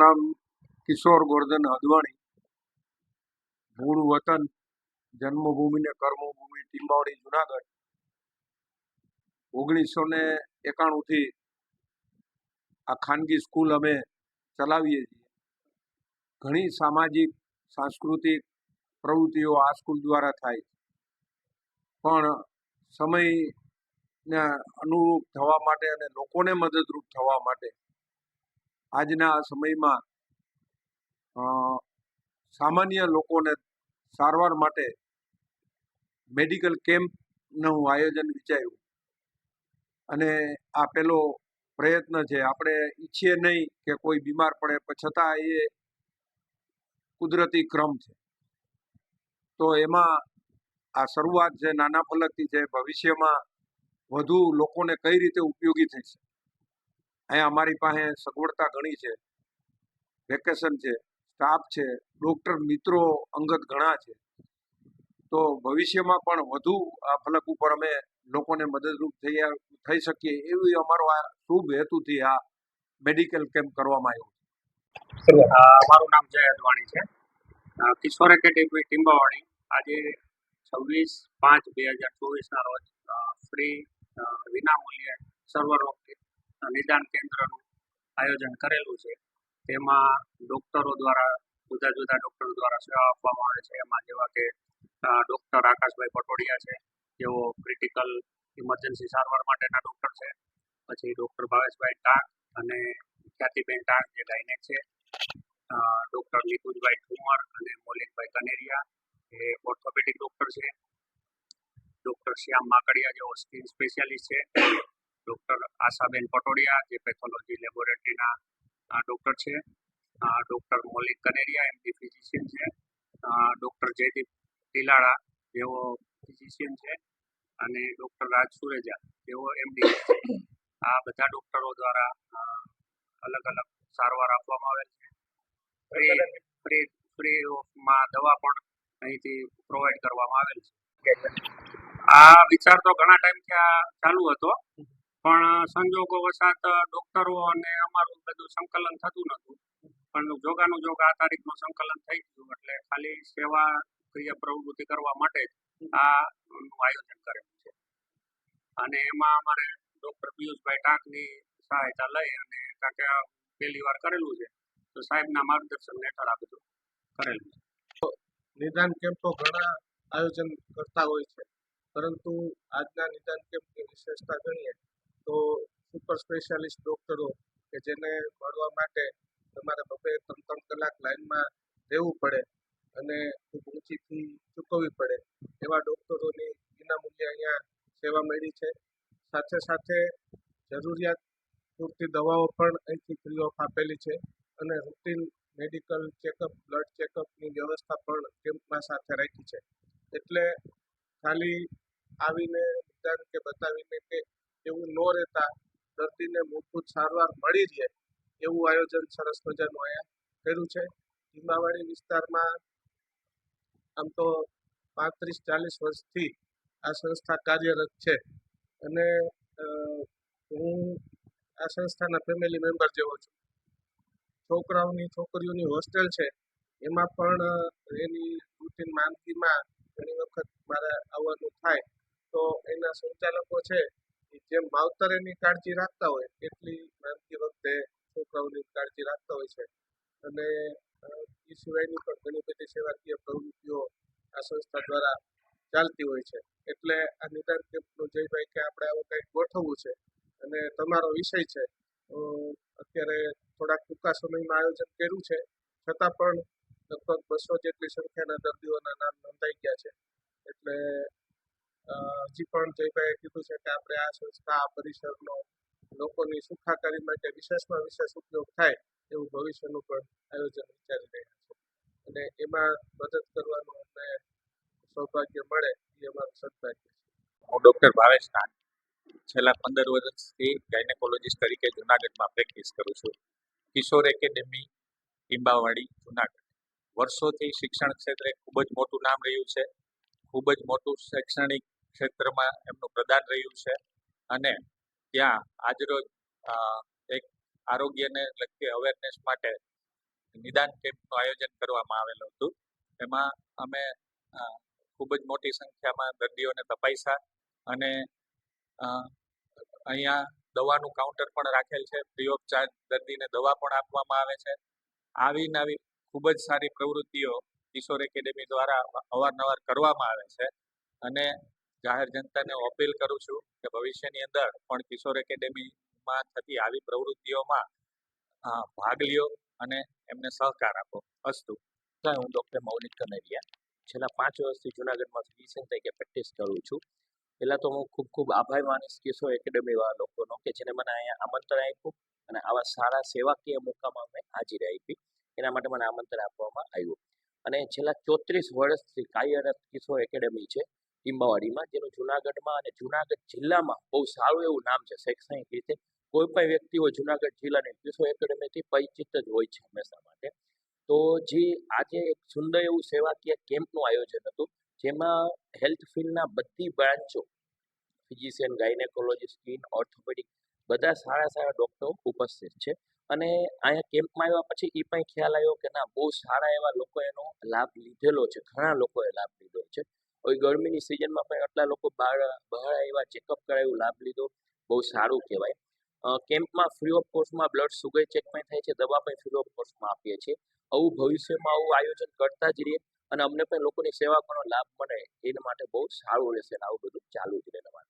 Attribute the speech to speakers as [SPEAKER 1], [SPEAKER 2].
[SPEAKER 1] નામ કિશોર ગોરધન અદવાણી મૂળ વતન, જન્મભૂમિ ને કર્મભૂમિ, ટીંબાવડી, જુનાગઢ. ઓગણીસો ને એકાણુંથી આ ખાનગી સ્કૂલ અમે ચલાવીએ છીએ. ઘણી સામાજિક, સાંસ્કૃતિક પ્રવૃત્તિઓ આ સ્કૂલ દ્વારા થાય છે. પણ સમયને અનુરૂપ થવા માટે અને લોકોને મદદરૂપ થવા માટે આજના સમયમાં સામાન્ય લોકોને સારવાર માટે મેડિકલ કેમ્પનું આયોજન વિચાર્યું. અને આ પેલો પ્રયત્ન છે, આપણે ઈચ્છીએ નહીં કે કોઈ બીમાર પડે, પણ છતાં એ કુદરતી ક્રમ છે. તો એમાં આ શરૂઆત છે, નાના ફલકથી છે, ભવિષ્યમાં વધુ લોકોને કઈ રીતે ઉપયોગી થશે? અહીંયા અમારી પાસે સગવડતા ઘણી છે. વેકેશન છે સ્ટાફ છે ડોક્ટર મિત્રો, અંગત ઘણા છે. તો ભવિષ્યમાં પણ વધુ આ ફલક ઉપર અમે લોકોને મદદરૂપ થઈ થઈ શકીએ એવી અમારો આ શુભ હેતુથી આ મેડિકલ કેમ્પ કરવામાં આવ્યો
[SPEAKER 2] છે. મારું નામ જય અદવાણી છે. કિશોર એકેડેમી ટીમ્બાવાડી આજે છવ્વીસ પાંચ બે હજાર ચોવીસના રોજ ફ્રી વિનામૂલ્યે વિનામૂલ્યે સર્વરોગ નિદાન કેન્દ્રનું આયોજન કરેલું છે. તેમાં ડોક્ટરો દ્વારા, જુદા જુદા ડોક્ટરો દ્વારા સેવા આપવામાં આવે છે. એમાં જેવા કે ડૉક્ટર આકાશભાઈ પટોડિયા છે, જેઓ ક્રિટિકલ ઇમરજન્સી સારવાર માટેના ડોક્ટર છે. પછી ડોક્ટર ભાવેશભાઈ ટાંક અને ખ્યાતિબેન ટાંક જે ગાયનેક છે ડૉક્ટર નિકુંજભાઈ ઠુમર અને મોલિકભાઈ કનેરિયા, એ ઓર્થોપેડિક ડોક્ટર છે. ડોક્ટર શ્યામ માકડિયા જે સ્કિન સ્પેશિયાલિસ્ટ છે. ડોક્ટર આશાબેન પટોડિયા, જે પેથોલોજી લેબોરેટરીના ડોક્ટર છે. Doctor Molik Kaneria MD physician છે. ડૉક્ટર જયદીપ તિલાળા જેઓ ફિઝિશિયન છે. અને ડોક્ટર રાજ સુરેજા, જેઓ એમડી આ બધા ડોક્ટરો દ્વારા અલગ અલગ સારવાર આપવામાં આવેલ છે. ફ્રી ફ્રી ઓફમાં દવા પણ અહીંથી પ્રોવાઈડ કરવામાં આવેલ છે. આ વિચાર તો ઘણા ટાઈમથી આ ચાલુ હતો. પણ સંજોગો વસાત, ડોક્ટરો અને અમારું બધું સંકલન થતું નહોતું. પણ જોગાનું જોગ આ તારીખનું સંકલન થઈ ગયું એટલે ખાલી સેવા ક્રિયા પ્રવૃત્તિ કરવા માટે જ આ આયોજન કરેલું છે. અને એમાં અમારે ડોક્ટર પિયુષભાઈ ટાંકની સહાયતા લઈ અને કારણ કે પહેલી વાર કરેલું છે, તો સાહેબના માર્ગદર્શન હેઠળ આ બધું કરેલું છે.
[SPEAKER 3] નિદાન કેમ્પો ઘણા આયોજન કરતા હોય છે, પરંતુ આજના નિદાન કેમ્પની વિશેષતા ગણીએ સુપર સ્પેશિયાલિસ્ટ ડોક્ટરો કે જેને મળવા માટે તમારે બબે ત્રણ ત્રણ કલાક લાઈનમાં રહેવું પડે અને ખૂબ ઊંચી ફી ચૂકવવી પડે એવા ડોક્ટરોની વિનામૂલ્યે અહીંયા સેવા મળી છે. સાથે સાથે જરૂરિયાત પૂરતી દવાઓ પણ અહીંથી ફ્રી ઓફ આપેલી છે અને રૂટીન મેડિકલ ચેકઅપ બ્લડ ચેકઅપની વ્યવસ્થા પણ કેમ્પમાં સાથે રાખી છે. એટલે ખાલી આવીને નિદાન કે બતાવીને કે એવું ન રહેતા દર્દીને મૂળભૂત સારવાર મળી રહે એવું આયોજન સરસ મજાનું અહીંયા કર્યું છે. હિમાવાડી વિસ્તારમાં આમ તો પાંત્રીસ ચાલીસ વર્ષથી આ સંસ્થા કાર્યરત છે અને હું આ સંસ્થાના ફેમિલી મેમ્બર જેવો છું. છોકરાઓની છોકરીઓની હોસ્ટેલ છે, એમાં પણ એની રૂટીન માંદગીમાં ઘણી વખત મારે આવવાનું થાય તો એના સંચાલકો છે જેમ માવતર એની કાળજી રાખતા હોય, એટલી માનતી વખતે છોકરાઓની કાળજી રાખતા હોય છે. અને એ સિવાયની પણ ઘણી બધી સેવાકીય પ્રવૃત્તિઓ આ સંસ્થા દ્વારા ચાલતી હોય છે. એટલે આ નિદાન કેમ્પનું જયભાઈ કે આપણે આવું કંઈક ગોઠવવું છે. અને તમારો વિષય છે. અત્યારે થોડાક ટૂંકા સમયમાં આયોજન કર્યું છે. છતાં પણ લગભગ બસો જેટલી સંખ્યાના દર્દીઓના નામ નોંધાઈ ગયા છે. એટલે હજી પણ જયભાઈએ કીધું છે કે આપણે આ સંસ્થા, આ પરિસરનો લોકોની સુખાકારી માટે વિશેષમાં વિશેષ ઉપયોગ થાય એવું ભવિષ્યનું પણ આયોજન વિચારી રહ્યા છે. અને એમાં મદદ કરવાનું અમને સૌભાગ્ય મળે એ અમારું સદભાગ્ય છે.
[SPEAKER 4] હું ડૉક્ટર ભાવેશ કાન છેલ્લા પંદર વર્ષથી ગાયનેકોલોજીસ્ટ તરીકે જુનાગઢમાં પ્રેક્ટિસ કરું છું. કિશોર એકેડેમી ટીંબાવાડી જુનાગઢ. વર્ષોથી શિક્ષણ ક્ષેત્રે ખૂબ જ મોટું નામ રહ્યું છે. ખૂબ જ મોટું શૈક્ષણિક ક્ષેત્રમાં એમનું પ્રદાન રહ્યું છે. અને ત્યાં આજરોજ એક આરોગ્યને લગતી અવેરનેસ માટે નિદાન કેમ્પનું આયોજન કરવામાં આવેલું હતું. એમાં અમે ખૂબ જ મોટી સંખ્યામાં દર્દીઓને તપાસ્યા અને અહીંયા દવાનું કાઉન્ટર પણ રાખેલ છે. ફ્રી ઓફ ચાર્જ દર્દીને દવા પણ આપવામાં આવે છે. આવી નવી ખૂબ જ સારી પ્રવૃત્તિઓ કિશોર એકેડેમી દ્વારા અવારનવાર કરવામાં આવે છે. અને જાહેર જનતાને અપીલ કરું છું કે ભવિષ્યની અંદર પણ કિશોર એકેડેમીમાં થતી આવી પ્રવૃત્તિઓમાં ભાગ લ્યો અને એમને સહકાર આપો. અસ્તુ.
[SPEAKER 5] હું ડૉક્ટર મૌલિક કનેરિયા છેલ્લા પાંચ વર્ષથી જુનાગઢમાં ફિઝિશિયન તરીકે પ્રેક્ટિસ કરું છું. પહેલાં તો હું ખૂબ ખૂબ આભાર માનીશ કિશોર એકેડેમીવાળા લોકોનો કે જેને મને અહીંયા આમંત્રણ આપ્યું અને આવા સારા સેવાકીય મુકામમાં મેં હાજરી આપી. એના માટે મને આમંત્રણ આપવામાં આવ્યું. અને છેલ્લા ચોત્રીસ વર્ષથી કાર્યરત કિશોર એકેડેમી છે. ટીમ્બાવાડીમાં જેનું જુનાગઢમાં અને જુનાગઢ જિલ્લામાં બહુ સારું એવું નામ છે, શૈક્ષણિક રીતે. કોઈ પણ વ્યક્તિ હોય જુનાગઢ જિલ્લાની કિશોર એકેડમીથી પરિચિત જ હોય છે હંમેશા માટે. તો જે આજે એક સુંદર એવું સેવાકીય કેમ્પનું આયોજન હતું, જેમાં હેલ્થ ફિલ્ડના બધી બ્રાન્ચો, ફિઝિશિયન ગાયનેકોલોજી સ્કિન, ઓર્થોપેડિક, બધા સારા સારા ડૉક્ટરો ઉપસ્થિત છે. અને અહીંયા કેમ્પમાં આવ્યા પછી એ પણ ખ્યાલ આવ્યો કે ના, બહુ સારા એવા લોકો એનો લાભ લીધેલો છે, ઘણા લોકોએ લાભ લીધો છે. હવે ગરમીની સિઝનમાં પણ આટલા લોકો બહાર બહાર આવ્યા ચેકઅપ કરાયું લાભ લીધો. બહુ સારું કહેવાય. કેમ્પમાં ફ્રી ઓફ કોસ્ટમાં બ્લડ સુગર ચેક પણ થાય છે, દવા પણ ફ્રી ઓફ કોસ્ટમાં આપીએ છીએ. આવું ભવિષ્યમાં આવું આયોજન કરતા જ રહીએ અને અમને પણ લોકોની સેવા કરવાનો લાભ મળે એના માટે બહુ સારું રહેશે આવું બધું ચાલુ જ રહે તમારે